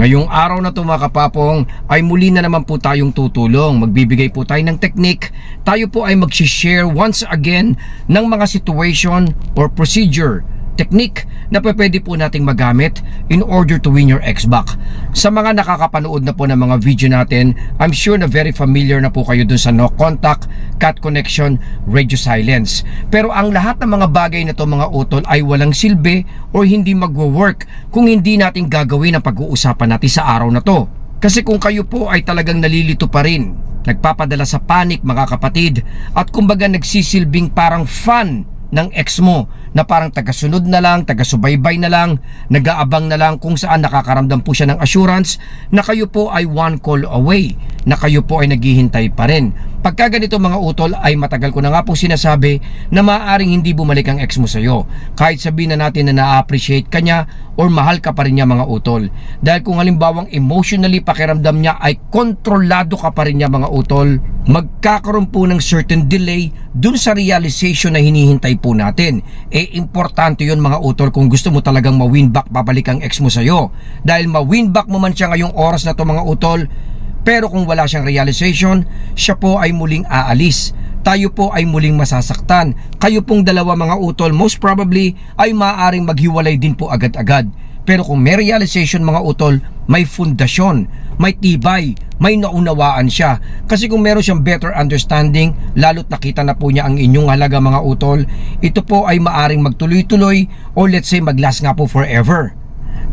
Ngayong araw na to mga kapapong ay muli na naman po tayong tutulong. Magbibigay po tayo ng technique. Tayo po ay mag-share once again ng mga situation or procedure technique na pwede po nating magamit in order to win your Xbox. Sa mga nakakapanood na po ng mga video natin, I'm sure na very familiar na po kayo dun sa no contact, cut connection, radio silence. Pero ang lahat ng mga bagay na to mga utol ay walang silbi or hindi magwo-work kung hindi natin gagawin ang pag-uusapan natin sa araw na to. Kasi kung kayo po ay talagang nalilito pa rin, nagpapadala sa panic mga kapatid, at kumbaga nagsisilbing parang fun ng ex mo na parang tagasunod na lang, tagasubaybay na lang, nag-aabang na lang kung saan nakakaramdam po siya ng assurance na kayo po ay one call away, na kayo po ay naghihintay pa rin. Pagka ganito mga utol ay matagal ko na nga po sinasabi na maaaring hindi bumalik ang ex mo sa iyo. Kahit sabihin na natin na na-appreciate ka niya or mahal ka pa rin niya mga utol. Dahil kung halimbawang emotionally pakiramdam niya ay kontrolado ka pa rin niya mga utol, magkakaroon po ng certain delay dun sa realization na hinihintay po natin. Eh importante yun mga utol kung gusto mo talagang ma-win back babalik ang ex mo sa iyo. Dahil ma-win back mo man siya ngayong oras na to mga utol, pero kung wala siyang realization, siya po ay muling aalis. Tayo po ay muling masasaktan. Kayo pong dalawa mga utol, most probably ay maaaring maghiwalay din po agad-agad. Pero kung may realization mga utol, may fundasyon, may tibay, may naunawaan siya. Kasi kung meron siyang better understanding, lalo't nakita na po niya ang inyong halaga mga utol, ito po ay maaring magtuloy-tuloy or let's say maglast nga po forever.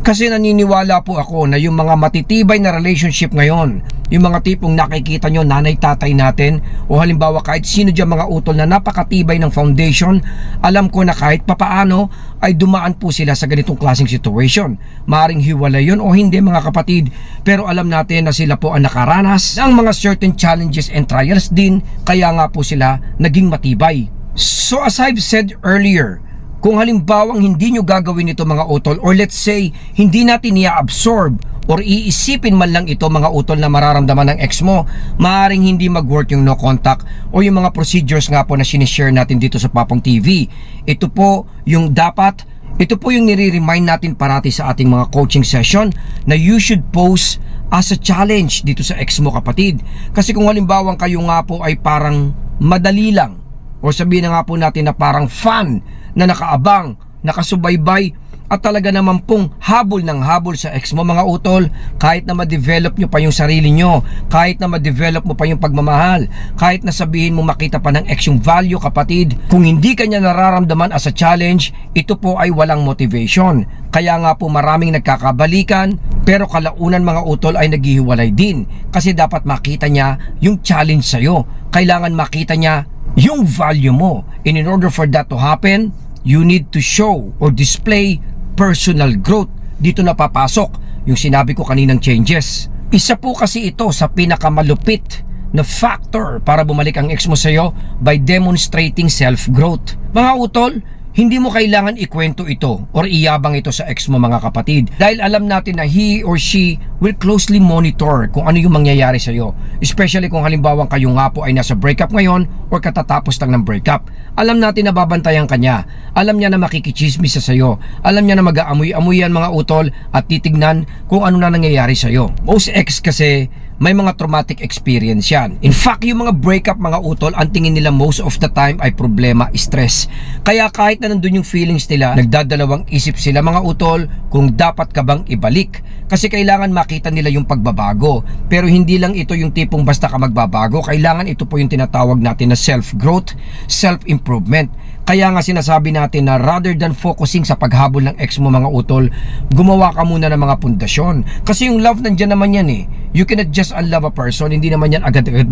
Kasi naniniwala po ako na yung mga matitibay na relationship ngayon, yung mga tipong nakikita nyo nanay-tatay natin o halimbawa kahit sino dyan mga utol na napakatibay ng foundation, alam ko na kahit papaano ay dumaan po sila sa ganitong klaseng situation. Maaring hiwalay yun o hindi mga kapatid, pero alam natin na sila po ang nakaranas ng mga certain challenges and trials din, kaya nga po sila naging matibay. So as I've said earlier, kung halimbawang hindi nyo gagawin ito mga utol or let's say hindi natin i-absorb or iisipin man lang ito mga utol na mararamdaman ng ex mo, maaaring hindi mag-work yung no contact o yung mga procedures nga po na sinishare natin dito sa Papong TV. Ito po yung dapat ito po yung nire-remind natin parati sa ating mga coaching session na you should pose as a challenge dito sa ex mo kapatid. Kasi kung halimbawang kayo nga po ay parang madali lang o sabihin na nga po natin na parang fun na nakaabang, nakasubaybay at talaga naman pong habol ng habol sa ex mo mga utol. Kahit na ma-develop nyo pa yung sarili nyo kahit na ma-develop mo pa yung pagmamahal kahit na sabihin mo makita pa ng ex yung value kapatid kung hindi kanya nararamdaman as a challenge ito po ay walang motivation. Kaya nga po maraming nagkakabalikan pero kalaunan mga utol ay naghihiwalay din. Kasi dapat makita niya yung challenge sa'yo. Kailangan makita niya yung value mo. And in order for that to happen you need to show or display personal growth. Dito na papasok yung sinabi ko kaninang changes. Isa po kasi ito sa pinakamalupit na factor para bumalik ang ex mo sa'yo by demonstrating self-growth. Mga utol, hindi mo kailangan ikwento ito or iyabang ito sa ex mo mga kapatid. Dahil alam natin na he or she will closely monitor kung ano yung mangyayari sa iyo especially kung halimbawa kayo nga po ay nasa breakup ngayon or katatapos lang ng breakup. Alam natin na babantayan kanya alam niya na makikichismis sa iyo alam niya na mag-aamoy-amoy yan mga utol at titignan kung ano na nangyayari sa iyo most ex kasi may mga traumatic experience yan. In fact, yung mga breakup mga utol, ang tingin nila most of the time ay problema, stress. Kaya kahit na nandun yung feelings nila, nagdadalawang isip sila mga utol kung dapat ka bang ibalik. Kasi kailangan makita nila yung pagbabago. Pero hindi lang ito yung tipong basta ka magbabago. Kailangan ito po yung tinatawag natin na self-growth, self-improvement. Kaya nga sinasabi natin na rather than focusing sa paghabol ng ex mo mga utol, gumawa ka muna ng mga pundasyon. Kasi yung love nandyan naman yan eh. You cannot just unlove a person, hindi naman yan agad-agad.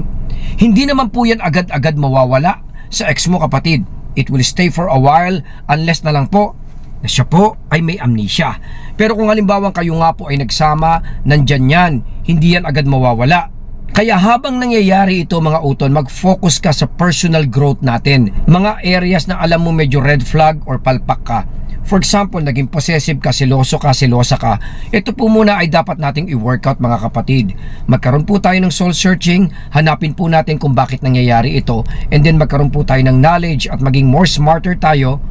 Hindi naman po yan agad-agad mawawala sa ex mo kapatid. It will stay for a while unless na lang po na siya po ay may amnesia. Pero kung halimbawa kayo nga po ay nagsama, nandyan yan, hindi yan agad mawawala. Kaya habang nangyayari ito mga utol, mag-focus ka sa personal growth natin. Mga areas na alam mo medyo red flag or palpak ka. For example, naging possessive ka, siloso ka, silosa ka. Ito po muna ay dapat nating i-workout mga kapatid. Magkaroon po tayo ng soul searching, hanapin po natin kung bakit nangyayari ito, and then magkaroon po tayo ng knowledge at maging more smarter tayo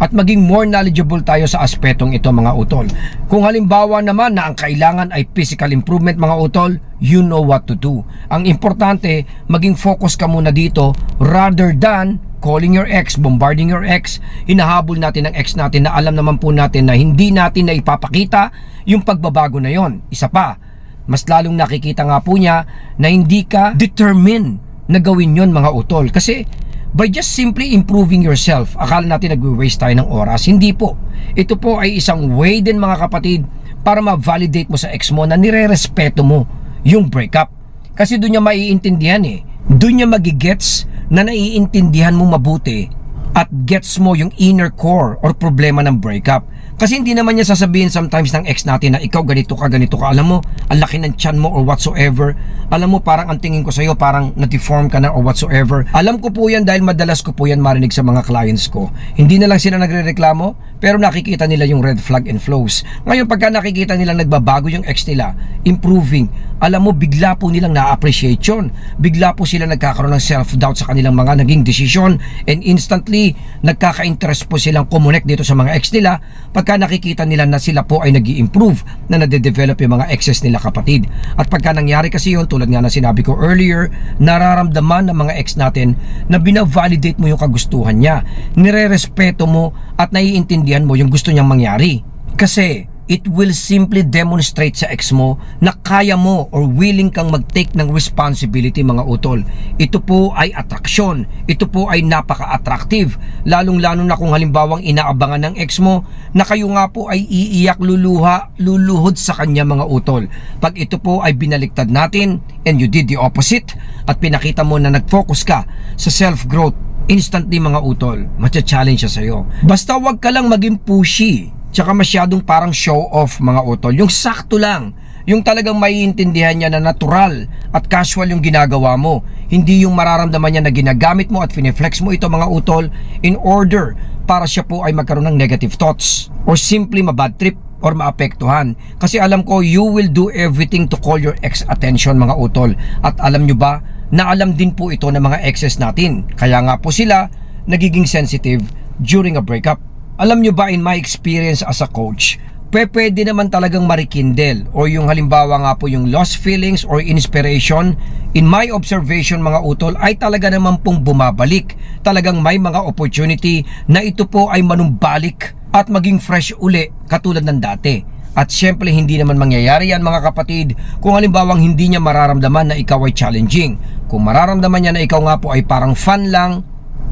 at maging more knowledgeable tayo sa aspetong ito mga utol. Kung halimbawa naman na ang kailangan ay physical improvement mga utol, you know what to do. Ang importante, maging focus ka muna dito rather than calling your ex, bombarding your ex, hinahabol natin ang ex natin na alam naman po natin na hindi natin na ipapakita yung pagbabago na yon. Isa pa, mas lalong nakikita nga po niya na hindi ka determined na gawin yon mga utol. Kasi by just simply improving yourself, akala natin nagwe-waste tayo ng oras. Hindi po. Ito po ay isang way din mga kapatid para ma-validate mo sa ex mo na nire-respeto mo yung breakup. Kasi doon niya maiintindihan eh. Doon niya magigets na naiintindihan mo mabuti at gets mo yung inner core or problema ng breakup. Kasi hindi naman niya sasabihin sometimes ng ex natin na ikaw ganito ka, ganito ka. Alam mo, ang laki ng tiyan mo or whatsoever. Alam mo, parang ang tingin ko sa'yo, parang na-deform ka na or whatsoever. Alam ko po yan dahil madalas ko po yan marinig sa mga clients ko. Hindi na lang sila nagre-reklamo, pero nakikita nila yung red flag and flows. Ngayon, pagka nakikita nila nagbabago yung ex nila, improving, alam mo, bigla po nilang na-appreciate yun. Bigla po sila nagkakaroon ng self-doubt sa kanilang mga naging desisyon and instantly, nagkaka-interest po silang connect dito sa mga ex nila pagka nakikita nila na sila po ay nag improve na nade-develop yung mga exes nila kapatid. At pagka nangyari kasi yun, tulad nga na sinabi ko earlier, nararamdaman ng mga ex natin na binavalidate mo yung kagustuhan niya. Nire-respeto mo at naiintindihan mo yung gusto niyang mangyari. Kasi it will simply demonstrate sa ex mo na kaya mo or willing kang mag-take ng responsibility mga utol. Ito po ay atraksyon. Ito po ay napaka-attractive. Lalong-lalo na kung halimbawang inaabangan ng ex mo na kayo nga po ay iiyak luluha, luluhod sa kanya mga utol. Pag ito po ay binaliktad natin and you did the opposite at pinakita mo na nag-focus ka sa self-growth instantly mga utol, matcha-challenge siya sa'yo. Basta wag ka lang maging pushy Tsaka masyadong parang show off mga utol. Yung sakto lang. Yung talagang maiintindihan niya na natural at casual yung ginagawa mo. Hindi yung mararamdaman niya na ginagamit mo at fineflex mo ito mga utol in order para siya po ay magkaroon ng negative thoughts or simply mabad trip or maapektuhan. Kasi alam ko, you will do everything to call your ex attention mga utol. At alam nyo ba, na alam din po ito ng mga exes natin. Kaya nga po sila nagiging sensitive during a breakup. Alam nyo ba in my experience as a coach, pwe- pwede naman talagang marikindel o yung halimbawa nga po yung lost feelings or inspiration in my observation mga utol ay talaga naman pong bumabalik. Talagang may mga opportunity na ito po ay manumbalik at maging fresh uli katulad ng dati. At syempre hindi naman mangyayari yan mga kapatid kung halimbawang hindi niya mararamdaman na ikaw ay challenging. Kung mararamdaman niya na ikaw nga po ay parang fun lang,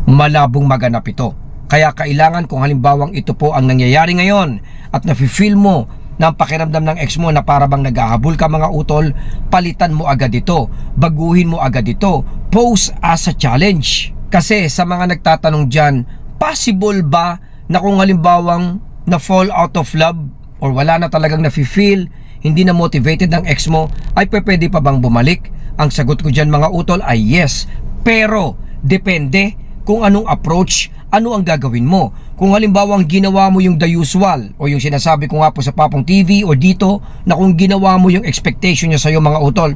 malabong maganap ito. Kaya kailangan kung halimbawang ito po ang nangyayari ngayon at nafe-feel mo na ang pakiramdam ng ex mo na para bang naghahabol ka mga utol, palitan mo agad ito, baguhin mo agad ito, pose as a challenge. Kasi sa mga nagtatanong dyan, possible ba na kung halimbawang na fall out of love or wala na talagang nafe-feel, hindi na motivated ng ex mo, ay pwede pa bang bumalik? Ang sagot ko dyan mga utol ay yes. Pero, depende kung anong approach, ano ang gagawin mo. Kung halimbawa ang ginawa mo yung the usual o yung sinasabi ko nga po sa Papong TV o dito na kung ginawa mo yung expectation niya sa'yo mga utol,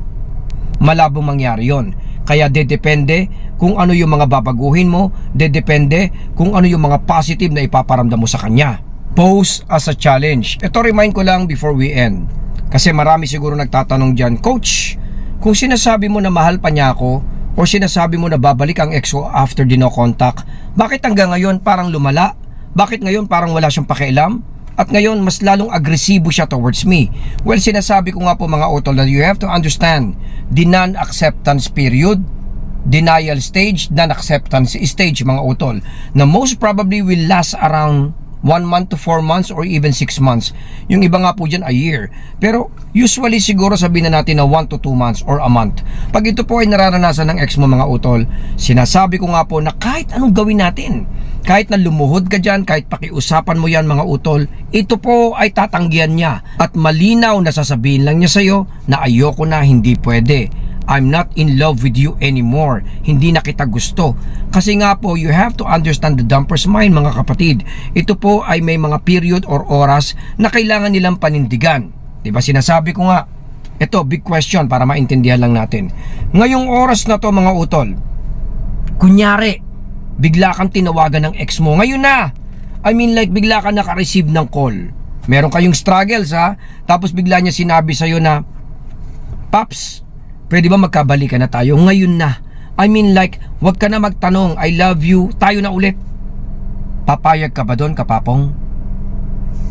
malabong mangyari yon. Kaya dedepende kung ano yung mga babaguhin mo, dedepende kung ano yung mga positive na ipaparamdam mo sa kanya. Pose as a challenge. Ito remind ko lang before we end. Kasi marami siguro nagtatanong dyan, Coach, kung sinasabi mo na mahal pa niya ako, o sinasabi mo na babalik ang ex ko after di no contact, bakit hanggang ngayon parang lumala? Bakit ngayon parang wala siyang pakialam? At ngayon, mas lalong agresibo siya towards me. Well, sinasabi ko nga po mga utol that you have to understand the non-acceptance period, denial stage, non-acceptance stage mga utol, na most probably will last around 1 month to 4 months or even 6 months. Yung iba nga po dyan, a year. Pero usually siguro sabihin na natin na 1 to 2 months or a month. Pag ito po ay nararanasan ng ex mo mga utol, sinasabi ko nga po na kahit anong gawin natin, kahit na lumuhod ka dyan, kahit pakiusapan mo yan mga utol, ito po ay tatanggihan niya. At malinaw na sasabihin lang niya sa'yo na ayoko na, hindi pwede. I'm not in love with you anymore. Hindi na kita gusto. Kasi nga po, you have to understand the dumper's mind mga kapatid. Ito po ay may mga period or oras na kailangan nilang panindigan. 'Di ba sinasabi ko nga, ito big question para maintindihan lang natin. Ngayong oras na to mga utol, kunyari, bigla kang tinawagan ng ex mo, ngayon na, I mean like bigla ka naka-receive ng call. Meron kayong struggles ha. Tapos bigla niya sinabi sa'yo na, Paps, pwede ba magkabalikan na tayo ngayon na? I mean like, wag ka na magtanong, I love you, tayo na ulit. Papayag ka ba doon, kapapong?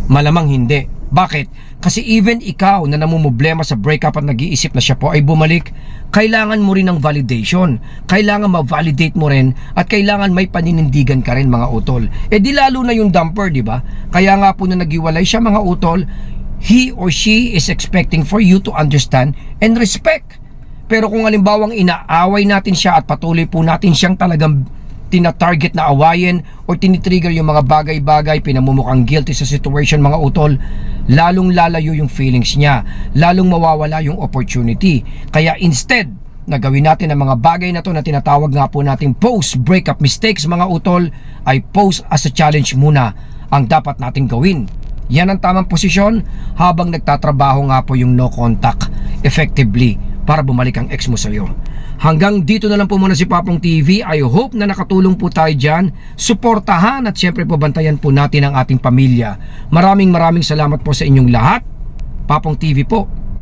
Malamang hindi. Bakit? Kasi even ikaw na namumblema sa breakup at nag-iisip na siya po ay bumalik, kailangan mo rin ng validation. Kailangan ma-validate mo rin at kailangan may paninindigan ka rin mga utol. Eh di lalo na yung dumper, di ba? Kaya nga po na nagiwalay siya mga utol, he or she is expecting for you to understand and respect. Pero kung halimbawang inaaway natin siya at patuloy po natin siyang talagang tina-target na awayin or tinitrigger yung mga bagay-bagay, pinamumukhang guilty sa situation mga utol, lalong lalayo yung feelings niya, lalong mawawala yung opportunity. Kaya instead, na gawin natin ang mga bagay na to na tinatawag nga po nating post-breakup mistakes mga utol, ay post as a challenge muna ang dapat nating gawin. Yan ang tamang posisyon habang nagtatrabaho nga po yung no contact effectively para bumalik ang ex mo sa'yo. Hanggang dito na lang po muna si Papong TV. I hope na nakatulong po tayo dyan. Suportahan at syempre po bantayan po natin ang ating pamilya. Maraming maraming salamat po sa inyong lahat. Papong TV po.